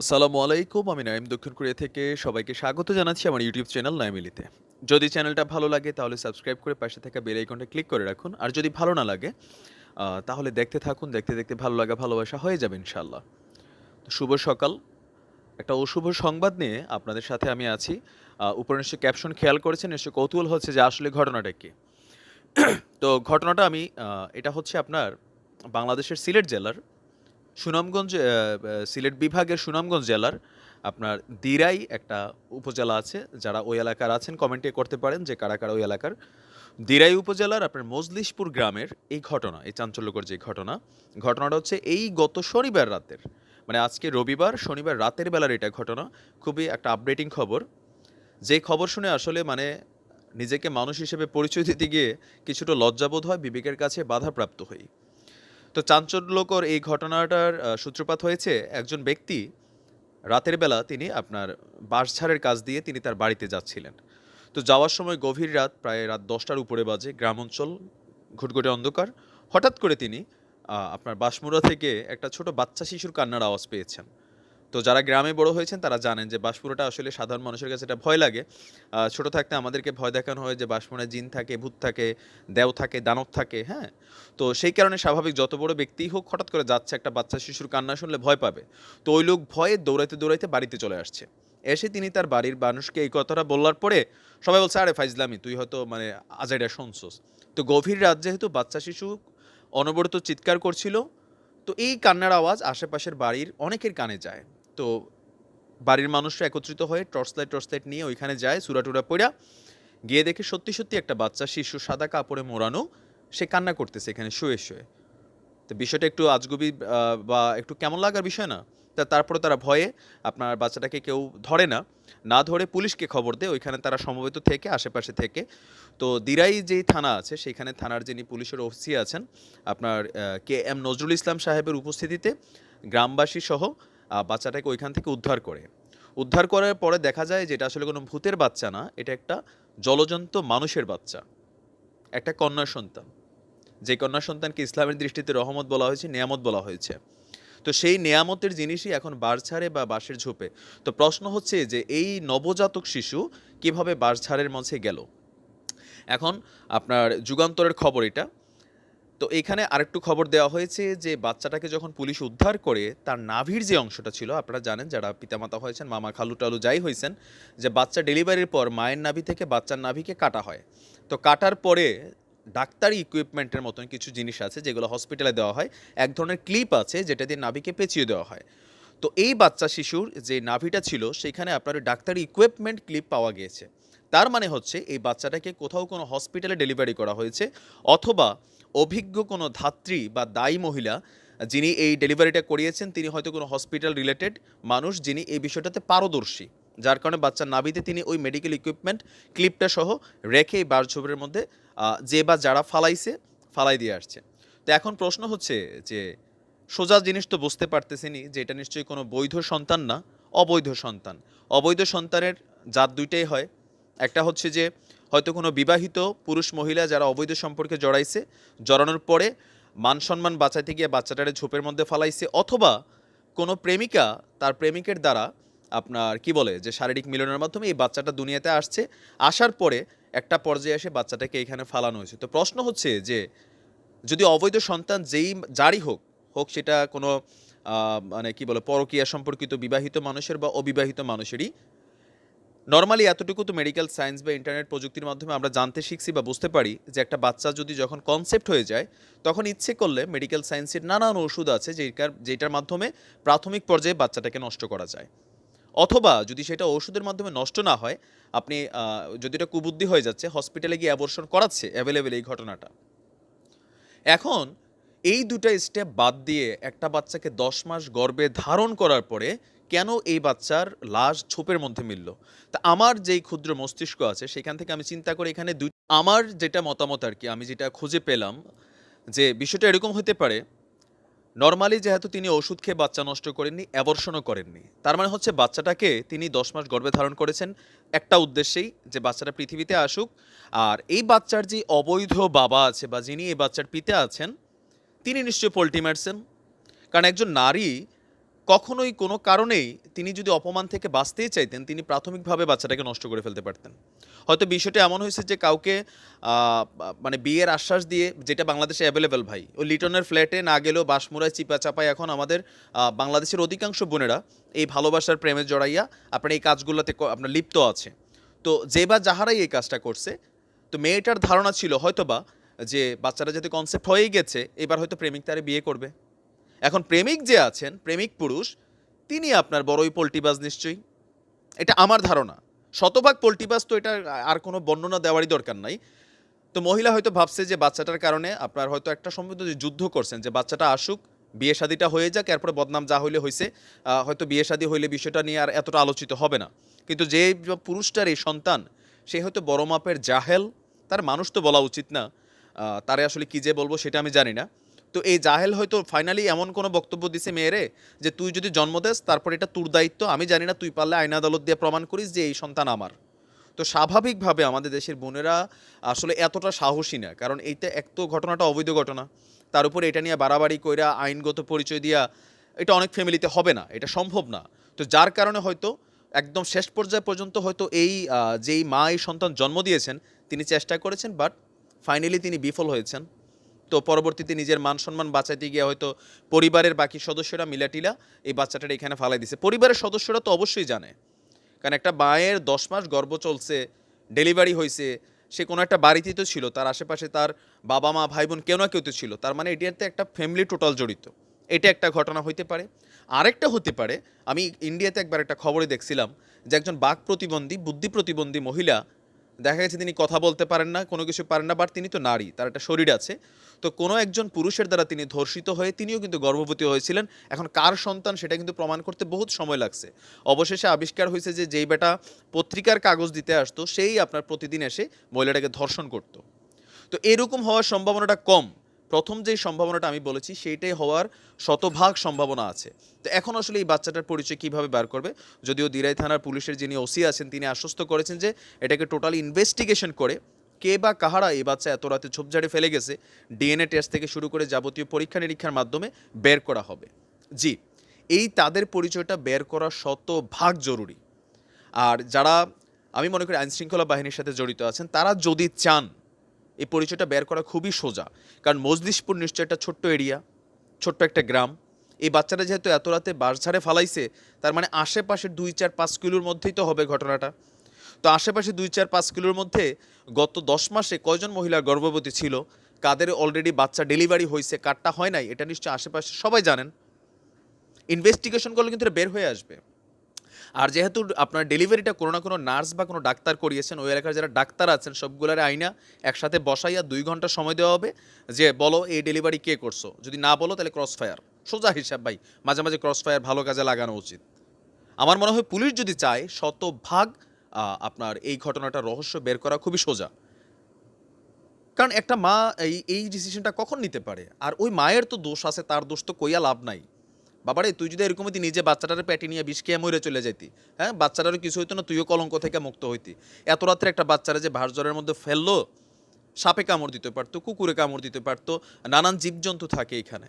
আসসালামু আলাইকুম, আমি নাইম দক্ষিণ কোরিয়া থেকে সবাইকে স্বাগত জানাচ্ছি আমার ইউটিউব চ্যানেল নাইমিলিতে যদি চ্যানেলটা ভালো লাগে তাহলে সাবস্ক্রাইব করে পাশে থাকা বেল আইকনটা ক্লিক করে রাখুন। আর যদি ভালো না লাগে তাহলে দেখতে থাকুন, দেখতে দেখতে ভালো লাগা, ভালোবাসা হয়ে যাবে ইনশাল্লাহ তো শুভ সকাল। একটা অশুভ সংবাদ নিয়ে আপনাদের সাথে আমি আছি। উপরে নিশ্চয়ই ক্যাপশন খেয়াল করেছেন নিশ্চয়ই কৌতূহল হচ্ছে যে আসলে ঘটনাটা কি। তো ঘটনাটা আমি এটা হচ্ছে আপনার বাংলাদেশের সিলেট জেলার সুনামগঞ্জ সিলেট বিভাগের সুনামগঞ্জ জেলার আপনার দিরাই একটা উপজেলা আছে, যারা ওই এলাকার আছেন, কমেন্টে করতে পারেন যে কারা কারা ওই এলাকার। দিরাই উপজেলার আপনার মজলিশপুর গ্রামের এই ঘটনা, এই চাঞ্চল্যকর যে ঘটনা, ঘটনাটা হচ্ছে এই গত শনিবার রাতের মানে আজকে রবিবার, শনিবার রাতের বেলার এটা ঘটনা, খুবই একটা আপডেটিং খবর। যে খবর শুনে আসলে মানে নিজেকে মানুষ হিসেবে পরিচয় দিতে গিয়ে কিছুটা লজ্জাবোধ হয়, বিবেকের কাছে বাধাপ্রাপ্ত হই। তো চাঞ্চল্যকর এই ঘটনাটার সূত্রপাত হয়েছে একজন ব্যক্তি, রাতের বেলা তিনি আপনার বাঁশঝাড়ের কাজ দিয়ে তিনি তার বাড়িতে যাচ্ছিলেন। তো যাওয়ার সময় গভীর রাত, প্রায় রাত দশটার উপরে বাজে গ্রাম অঞ্চল ঘুটঘুটে অন্ধকার। হঠাৎ করে তিনি আপনার বাঁশমুড়া থেকে একটা ছোট বাচ্চা শিশুর কান্নার আওয়াজ পেয়েছেন। তো যারা গ্রামে বড় হয়েছেন, তারা জানেন যে বাঁশপুরাটা আসলে সাধারণ মানুষের কাছে এটা ভয় লাগে। ছোট থাকতে আমাদেরকে ভয় দেখানো হয় যে বাঁশপুরায় জিন থাকে, ভূত থাকে, দেও থাকে, দানব থাকে হ্যাঁ? তো সেই কারণে স্বাভাবিক যত বড় ব্যক্তিই হোক, হঠাৎ করে যাচ্ছে একটা বাচ্চা শিশুর কান্না শুনলে ভয় পাবে। তো ওই লোক ভয়ে দৌড়াইতে দৌড়াইতে বাড়িতে চলে আসছে। এসে তিনি তার বাড়ির মানুষকে এই কথাটা বলার পরে সবাই বলছে, আরে ফাইজলামি, তুই হয়তো মানে আজাইটা শুনছস। তো গভীর রাত যেহেতু বাচ্চা শিশু অনবরত চিৎকার করছিল, তো এই কান্নার আওয়াজ আশেপাশের বাড়ির অনেকের কানে যায়। তো বাড়ির মানুষরা একত্রিত হয়ে টর্চ লাইট টর্চ লাইট নিয়ে ওইখানে যায় সুরাটুরা পড়া গিয়ে দেখে সত্যি সত্যি একটা বাচ্চা, শিশু, সাদা কাপড়ে মোড়ানো, সে কান্না করতেছে এখানে, শুয়ে শুয়ে। তো বিষয়টা একটু আজগুবি বা একটু কেমন লাগার বিষয় না, তা তারপরে তারা ভয়ে আপনার বাচ্চাটাকে কেউ ধরে না না ধরে পুলিশকে খবর দেয়, ওইখানে তারা সমবেত থেকে, আশেপাশে থেকে। তো দিরাই যেই থানা আছে, সেইখানে থানার যিনি পুলিশের ওসি আছেন, আপনার কে এম নজরুল ইসলাম সাহেবের উপস্থিতিতে গ্রামবাসী সহ বাচ্চাটাকে ওইখান থেকে উদ্ধার করে। উদ্ধার করার পরে দেখা যায় যে এটা আসলে কোনো ভূতের বাচ্চা না, এটা একটা জলজন্ত মানুষের বাচ্চা, একটা কন্যা সন্তান। যে কন্যা সন্তানকে ইসলামের দৃষ্টিতে রহমত বলা হয়েছে, নিয়ামত বলা হয়েছে। তো সেই নেয়ামতের জিনিসই এখন বাঁশঝাড়ে বা বাঁশের ঝোপে। তো প্রশ্ন হচ্ছে যে এই নবজাতক শিশু কীভাবে বাঁশঝাড়ের মাঝে গেল? এখন আপনার যুগান্তরের খবর এটা। তো এখানে আরেকটু খবর দেওয়া হয়েছে যে, বাচ্চাটাকে যখন পুলিশ উদ্ধার করে, তার নাভির যে অংশটা ছিল, আপনারা জানেন যারা পিতামাতা হয়েছেন, মামা খালু টালু যাই হয়েছেন যে বাচ্চা ডেলিভারির পর মায়ের নাভি থেকে বাচ্চার নাভিকে কাটা হয়। তো কাটার পরে ডাক্তারি ইকুইপমেন্টের মতন কিছু জিনিস আছে, যেগুলো হসপিটালে দেওয়া হয়। এক ধরনের ক্লিপ আছে, যেটা দিয়ে নাভিকে পেঁচিয়ে দেওয়া হয়। তো এই বাচ্চা শিশুর যে নাভিটা ছিল, সেখানে আপনার ডাক্তারি ইকুইপমেন্ট ক্লিপ পাওয়া গিয়েছে। তার মানে হচ্ছে, এই বাচ্চাটাকে কোথাও কোনো হসপিটালে ডেলিভারি করা হয়েছে, অথবা অভিজ্ঞ কোনো ধাত্রী বা দায়ী মহিলা যিনি এই ডেলিভারিটা করিয়েছেন, তিনি হয়তো কোনো হসপিটাল রিলেটেড মানুষ যিনি এই বিষয়টাতে পারদর্শী। যার কারণে বাচ্চার নাভিতে তিনি ওই মেডিকেল ইকুইপমেন্ট ক্লিপটা সহ রেখে এই বারঝোপের মধ্যে যে বা যারা ফালাইছে, ফালাই দিয়ে আসছে। তো এখন প্রশ্ন হচ্ছে যে, সোজা জিনিস তো বুঝতে পারতেছিনি যে এটা নিশ্চয়ই কোনো বৈধ সন্তান না, অবৈধ সন্তান। অবৈধ সন্তানের জাত দুইটাই হয়। একটা হচ্ছে যে হয়তো কোনো বিবাহিত পুরুষ মহিলা যারা অবৈধ সম্পর্কে জড়াইছে, জড়ানোর পরে মান সম্মান বাঁচাইতে গিয়ে বাচ্চাটারে ঝোপের মধ্যে ফালাইছে, অথবা কোনো প্রেমিকা তার প্রেমিকের দ্বারা আপনার কি বলে যে শারীরিক মিলনের মাধ্যমে এই বাচ্চাটা দুনিয়াতে আসছে, আসার পরে একটা পর্যায়ে এসে বাচ্চাটাকে এখানে ফালানো হয়েছে। তো প্রশ্ন হচ্ছে যে যদি অবৈধ সন্তান যেই যারই হোক হোক সেটা কোনো মানে কি বলে, পরকীয়া সম্পর্কিত বিবাহিত মানুষের বা অবিবাহিত মানুষেরই নর্মালি এতটুকু তো মেডিকেল সায়েন্স বা ইন্টারনেট প্রযুক্তির মাধ্যমে আমরা জানতে শিখছি বা বুঝতে পারি যে একটা বাচ্চা যদি যখন কনসেপ্ট হয়ে যায়, তখন ইচ্ছে করলে মেডিকেল সায়েন্সের নানান ওষুধ আছে যেটার যেটার মাধ্যমে প্রাথমিক পর্যায়ে বাচ্চাটাকে নষ্ট করা যায়। অথবা যদি সেটা ওষুধের মাধ্যমে নষ্ট না হয়, আপনি যদি এটা কুবুদ্ধি হয়ে যাচ্ছে হসপিটালে গিয়ে অ্যাবর্শন করাচ্ছে অ্যাভেলেবেল এই ঘটনাটা। এখন এই দুটা স্টেপ বাদ দিয়ে একটা বাচ্চাকে দশ মাস গর্ভে ধারণ করার পরে কেন এই বাচ্চার লাশ ছোপের মধ্যে মিলল? তা আমার যেই ক্ষুদ্র মস্তিষ্ক আছে, সেখান থেকে আমি চিন্তা করি এখানে দুই, আমার যেটা মতামত আর কি, আমি যেটা খুঁজে পেলাম যে বিষয়টা এরকম হতে পারে, নর্মালি যেহেতু তিনি ওষুধ খেয়ে বাচ্চা নষ্ট করেননি অ্যাবর্শনও করেননি, তার মানে হচ্ছে বাচ্চাটাকে তিনি দশ মাস গর্ভে ধারণ করেছেন একটা উদ্দেশ্যেই যে বাচ্চাটা পৃথিবীতে আসুক, আর এই বাচ্চার যে অবৈধ বাবা আছে বা যিনি এই বাচ্চার পিতা আছেন, তিনি নিশ্চয়ই পোল্ট্রি মারছেন কারণ একজন নারী কখনোই কোনো কারণেই তিনি যদি অপমান থেকে বাঁচতেই চাইতেন, তিনি প্রাথমিকভাবে বাচ্চাটাকে নষ্ট করে ফেলতে পারতেন। হয়তো বিষয়টা এমন হয়েছে যে কাউকে মানে বিয়ের আশ্বাস দিয়ে যেটা বাংলাদেশে অ্যাভেলেবেল ভাই, ওই লিটনের ফ্ল্যাটে না গেলেও বাসমুরায় চিপা চাপায় এখন আমাদের বাংলাদেশের অধিকাংশ বোনেরা এই ভালোবাসার প্রেমে জড়াইয়া আপনার এই কাজগুলোতে আপনার লিপ্ত আছে। তো যে বা যাহারাই এই কাজটা করছে, তো মেয়েটার ধারণা ছিল হয়তোবা যে বাচ্চাটা যাতে কনসেপ্ট হয়েই গেছে, এবার হয়তো প্রেমিক তারে বিয়ে করবে। এখন প্রেমিক যে আছেন, প্রেমিক পুরুষ, তিনি আপনার বড়ই পোল্টিবাজ নিশ্চয়ই। এটা আমার ধারণা। শতভাগ পোল্টিবাজ তো এটা আর কোনো বর্ণনা দেওয়ারই দরকার নাই। তো মহিলা হয়তো ভাবছে যে বাচ্চাটার কারণে আপনার হয়তো একটা সম্ভবত যে যুদ্ধ করছেন, যে বাচ্চাটা আসুক, বিয়ে শাদিটা হয়ে যাক, এরপরে বদনাম যা হইলে হয়েছে হয়তো বিয়ে শাদী হইলে বিষয়টা নিয়ে আর এতটা আলোচিত হবে না। কিন্তু যে পুরুষটার এই সন্তান, সে হয়তো বড় মাপের জাহেল, তার মানুষ তো বলা উচিত না। তারে আসলে কি যে বলব সেটা আমি জানি না। তো এই জাহেল হয়তো ফাইনালি এমন কোনো বক্তব্য দিছে মেয়েরে যে তুই যদি জন্ম দেস, তারপর এটা তোর দায়িত্ব, আমি জানি না তুই পারলে আইন আদালত দিয়ে প্রমাণ করিস যে এই সন্তান আমার। তো স্বাভাবিকভাবে আমাদের দেশের বোনেরা আসলে এতটা সাহসী না, কারণ এইটা এক তো ঘটনাটা অবৈধ ঘটনা। তার উপর এটা নিয়ে বাড়াবাড়ি কইরা আইনগত পরিচয় দিয়া এটা অনেক ফ্যামিলিতে হবে না, এটা সম্ভব না। তো যার কারণে হয়তো একদম শেষ পর্যায়ে পর্যন্ত হয়তো এই যেই মা এই সন্তান জন্ম দিয়েছেন, তিনি চেষ্টা করেছেন বাট ফাইনালি তিনি বিফল হয়েছেন। তো পরবর্তীতে নিজের মান সম্মান বাঁচাইতে গিয়ে হয়তো পরিবারের বাকি সদস্যরা মিলাটিলা এই বাচ্চাটার এখানে ফালাই দিছে। পরিবারের সদস্যরা তো অবশ্যই জানে। কারণ একটা মায়ের দশ মাস গর্ভ চলছে, ডেলিভারি হয়েছে সে কোনো একটা বাড়িতেই তো ছিল, তার আশেপাশে তার বাবা মা ভাই বোন কেউ না কেউ তো ছিল। তার মানে এটিতে একটা ফ্যামিলি টোটাল জড়িত। এটা একটা ঘটনা হইতে পারে। আরেকটা হতে পারে, আমি ইন্ডিয়াতে একবার একটা খবরে দেখছিলাম যে একজন বাঘ প্রতিবন্ধী, বুদ্ধি প্রতিবন্ধী মহিলা দেখা গেছে তিনি কথা বলতে পারেন না, কোনো কিছু পারেন না, বাট তিনি তো নারী, তার একটা শরীর আছে। তো কোনো একজন পুরুষের দ্বারা তিনি ধর্ষিত হয়ে তিনিও কিন্তু গর্ভবতী হয়েছিলেন। এখন কার সন্তান সেটা কিন্তু প্রমাণ করতে বহুত সময় লাগছে। অবশেষে আবিষ্কার হয়েছে যে যেই বেটা পত্রিকার কাগজ দিতে আসতো, সেই আপনার প্রতিদিন এসে মহিলাটাকে ধর্ষণ করত। তো এরকম হওয়ার সম্ভাবনাটা কম। প্রথম যেই সম্ভাবনাটা আমি বলেছি, সেইটাই হওয়ার শতভাগ সম্ভাবনা আছে। তো এখন আসলে এই বাচ্চাটার পরিচয় কীভাবে বার করবে? যদিও দিরাই থানার পুলিশের যিনি ওসি আছেন, তিনি আশ্বস্ত করেছেন যে এটাকে টোটাল ইনভেস্টিগেশন করে কে বা কাহারা এই বাচ্চা এত রাতে ঝোপঝাড়ে ফেলে গেছে ডিএনএ টেস্ট থেকে শুরু করে যাবতীয় পরীক্ষা নিরীক্ষার মাধ্যমে বের করা হবে। জি, এই তাদের পরিচয়টা বের করা শতভাগ জরুরি। আর যারা, আমি মনে করি আইনশৃঙ্খলা বাহিনীর সাথে জড়িত আছেন, তারা যদি চান এই পরিচয়টা বের করা খুবই সোজা। কারণ মজলিশপুর নিশ্চয় একটা ছোট্ট এরিয়া, ছোট্ট একটা গ্রাম। এই বাচ্চাটা যেহেতু এত রাতে বাসঝাড়ে ফালাইছে, তার মানে আশেপাশে দুই চার পাঁচ কিলোর মধ্যেই তো হবে ঘটনাটা। তো আশেপাশে দুই চার পাঁচ কিলোর মধ্যে গত দশ মাসে কয়জন মহিলা গর্ভবতী ছিল, কাদের অলরেডি বাচ্চা ডেলিভারি হয়েছে কারটা হয় নাই, এটা নিশ্চয়ই আশেপাশে সবাই জানেন। ইনভেস্টিগেশন করলে কিন্তু বের হয়ে আসবে। আর যেহেতু আপনার ডেলিভারিটা কোনো না কোনো নার্স বা কোনো ডাক্তার করিয়েছেন, ওই এলাকার যারা ডাক্তার আছেন, সবগুলার আইনা একসাথে বসাইয়া দুই ঘণ্টা সময় দেওয়া হবে যে, বলো এই ডেলিভারি কে করছ? যদি না বলো তাহলে ক্রস ফায়ার সোজা হিসাব ভাই, মাঝে মাঝে ক্রস ফায়ার ভালো কাজে লাগানো উচিত। আমার মনে হয় পুলিশ যদি চায়, শতভাগ আপনার এই ঘটনাটা রহস্য বের করা খুবই সোজা। কারণ একটা মা এই এই ডিসিশনটা কখন নিতে পারে? আর ওই মায়ের তো দোষ আছে, তার দোষ তো কইয়া লাভ নাই। বাবারে, তুই যদি এরকম হইতি নিজে বাচ্চাটার পেটে নিয়ে বিষ খেয়ে মরে চলে যেতি হ্যাঁ? বাচ্চাটারও কিছু হইতো না, তুইও কলঙ্ক থেকে মুক্ত হইতি। এত রাত্রে একটা বাচ্চারা যে ভারজ্বরের মধ্যে ফেলল, সাপে কামড় দিতে পারতো, কুকুরে কামড় দিতে পারতো, নানান জীবজন্তু থাকে এখানে।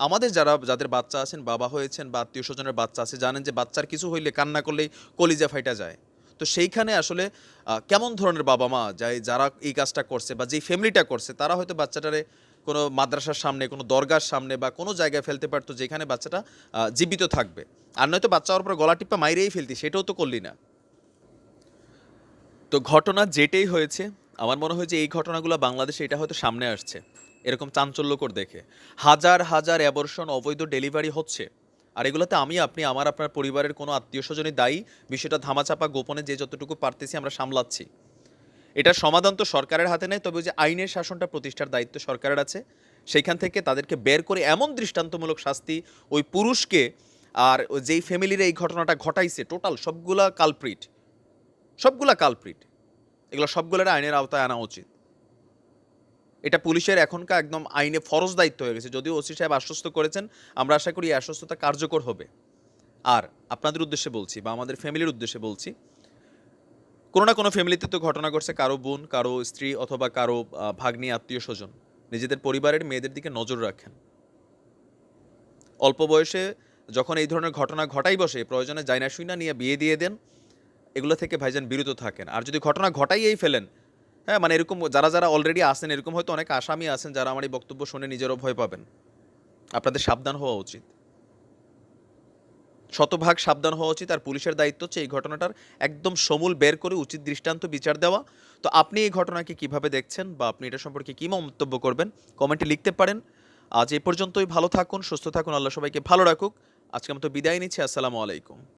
আমাদের যারা, যাদের বাচ্চা আছেন, বাবা হয়েছেন বা আত্মীয় স্বজনের বাচ্চা আছে, জানেন যে বাচ্চার কিছু হইলে কান্না করলেই কলিজা ফাইটা যায়। তো সেইখানে আসলে কেমন ধরনের বাবা মা যাই যারা এই কাজটা করছে বা যেই ফ্যামিলিটা করছে, তারা হয়তো বাচ্চাটারে কোনো মাদ্রাসার সামনে, কোনো দরগার সামনে বা কোনো জায়গায় ফেলতে পারতো যেখানে বাচ্চাটা জীবিত থাকবে। আর নয়তো বাচ্চা ওর উপর গলা টিপ্পা মাইরেই ফেলতি, সেটাও তো করলি না। তো ঘটনা যেটাই হয়েছে, আমার মনে হয় যে এই ঘটনাগুলো বাংলাদেশে এটা হয়তো সামনে আসছে। এরকম চাঞ্চল্যকর দেখে। হাজার হাজার অ্যাবর্ষণ অবৈধ ডেলিভারি হচ্ছে। আর এগুলোতে আমি, আপনি, আমার, আপনার পরিবারের কোনো আত্মীয় স্বজনই দায়ী। বিষয়টা ধামাচাপা গোপনে যে যতটুকু পারতেছি আমরা সামলাচ্ছি। এটার সমাধান তো সরকারের হাতে নেই, তবে যে আইনের শাসনটা প্রতিষ্ঠার দায়িত্ব সরকারের আছে, সেইখান থেকে তাদেরকে বের করে এমন দৃষ্টান্তমূলক শাস্তি ওই পুরুষকে আর যেই ফ্যামিলির এই ঘটনাটা ঘটাইছে, টোটাল সবগুলা কালপ্রিট সবগুলা কালপ্রিট এগুলো সবগুলোর আইনের আওতায় আনা উচিত। এটা পুলিশের এখনকার একদম আইনে ফরজ দায়িত্ব হয়ে গেছে, যদিও ওসি সাহেব আশ্বস্ত করেছেন, আমরা আশা করি এই আশ্বস্ততা কার্যকর হবে। আর আপনাদের উদ্দেশ্যে বলছি, বা আমাদের ফ্যামিলির উদ্দেশ্যে বলছি কোনো না কোনো ফ্যামিলিতে তো ঘটনা ঘটছে, কারও বোন, কারও স্ত্রী অথবা কারও ভাগ্নি, আত্মীয় স্বজন। নিজেদের পরিবারের মেয়েদের দিকে নজর রাখেন। অল্প বয়সে যখন এই ধরনের ঘটনা ঘটাই বসে, প্রয়োজনে যাইনা শুইনা নিয়ে বিয়ে দিয়ে দেন, এগুলো থেকে ভাইজান বিরত থাকেন। আর যদি ঘটনা ঘটাইয়েই ফেলেন হ্যাঁ মানে এরকম যারা যারা অলরেডি আছেন, এরকম হয়তো অনেক আসামি আছেন, যারা আমার এই বক্তব্য শুনে নিজেরও ভয় পাবেন। আপনাদের সাবধান হওয়া উচিত। শতভাগ সাবধান হওয়া উচিত আর পুলিশের দায়িত্ব হচ্ছে এই ঘটনাটার একদম সমূল বের করে উচিত দৃষ্টান্ত, বিচার দেওয়া। তো আপনি এই ঘটনাকে কীভাবে দেখছেন বা আপনি এটা সম্পর্কে কী মন্তব্য করবেন কমেন্টে লিখতে পারেন। আজ এ পর্যন্তই, ভালো থাকুন, সুস্থ থাকুন, আল্লাহ সবাইকে ভালো রাখুক। আজকে আমি তো বিদায় নিচ্ছি, আসসালামু আলাইকুম।